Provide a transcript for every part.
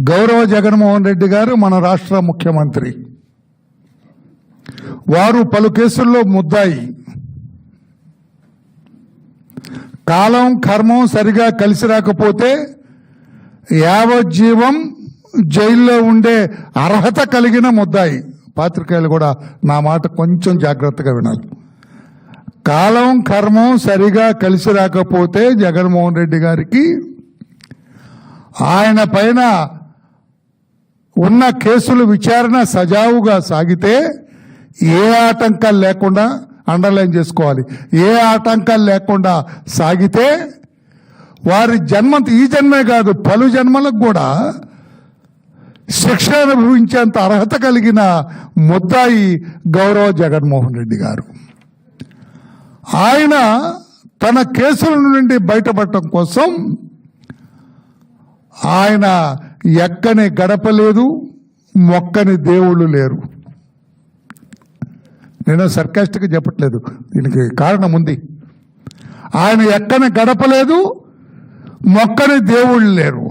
గౌరవ జగన్మోహన్ రెడ్డి గారు మన రాష్ట్ర ముఖ్యమంత్రి. వారు పలు కేసుల్లో ముద్దాయి. కాలం కర్మం సరిగా కలిసి రాకపోతే యావజ్జీవం జైల్లో ఉండే అర్హత కలిగిన ముద్దాయి. పాత్రికేయులు కూడా నా మాట కొంచెం జాగ్రత్తగా వినాలి. కాలం కర్మం సరిగా కలిసి రాకపోతే జగన్మోహన్ రెడ్డి గారికి ఆయన పైన ఉన్న కేసులు విచారణ సజావుగా సాగితే ఏ ఆటంకాలు లేకుండా అండర్లైన్ చేసుకోవాలి. ఏ ఆటంకాలు లేకుండా సాగితే వారి జన్మ ఈ జన్మే కాదు పలు జన్మలకు కూడా శిక్ష అనుభవించేంత అర్హత కలిగిన ముద్దాయి గౌరవ జగన్మోహన్ రెడ్డి గారు. ఆయన తన కేసుల నుండి బయటపడటం కోసం ఆయన ఎక్కని గడప లేదు మొక్కని దేవుళ్ళు లేరు. నేను సర్కాస్టిక్గా చెప్పట్లేదు దీనికి కారణం ఉంది. ఆయన ఎక్కని గడప లేదు మొక్కని దేవుళ్ళు లేరు.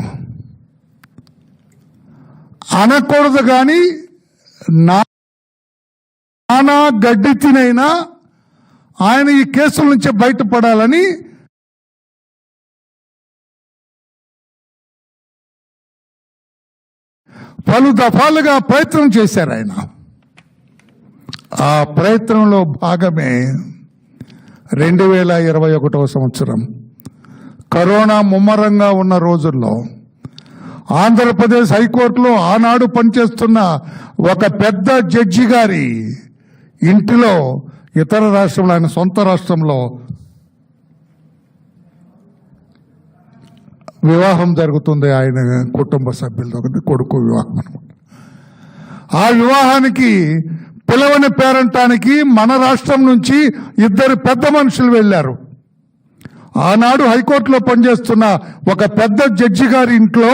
అనకూడదు కానీ నా నానా గడ్డి తినైనా ఆయన ఈ కేసుల నుంచి బయటపడాలని పలు దఫాలుగా ప్రయత్నం చేశారు ఆయన. ఆ ప్రయత్నంలో భాగమే రెండు వేల ఇరవై ఒకటవ సంవత్సరం. కరోనా ముమ్మరంగా ఉన్న రోజుల్లో ఆంధ్రప్రదేశ్ హైకోర్టులో ఆనాడు పనిచేస్తున్న ఒక పెద్ద జడ్జి గారి ఇంటిలో ఇతర రాష్ట్రంలో ఆయన సొంత రాష్ట్రంలో వివాహం జరుగుతుంది ఆయన కుటుంబ సభ్యులతో ఒకటి కొడుకు వివాహం అనమాట ఆ వివాహానికి పిలవని పేరంటానికి మన రాష్ట్రం నుంచి ఇద్దరు పెద్ద మనుషులు వెళ్ళారు. ఆనాడు హైకోర్టులో పనిచేస్తున్న ఒక పెద్ద జడ్జి గారి ఇంట్లో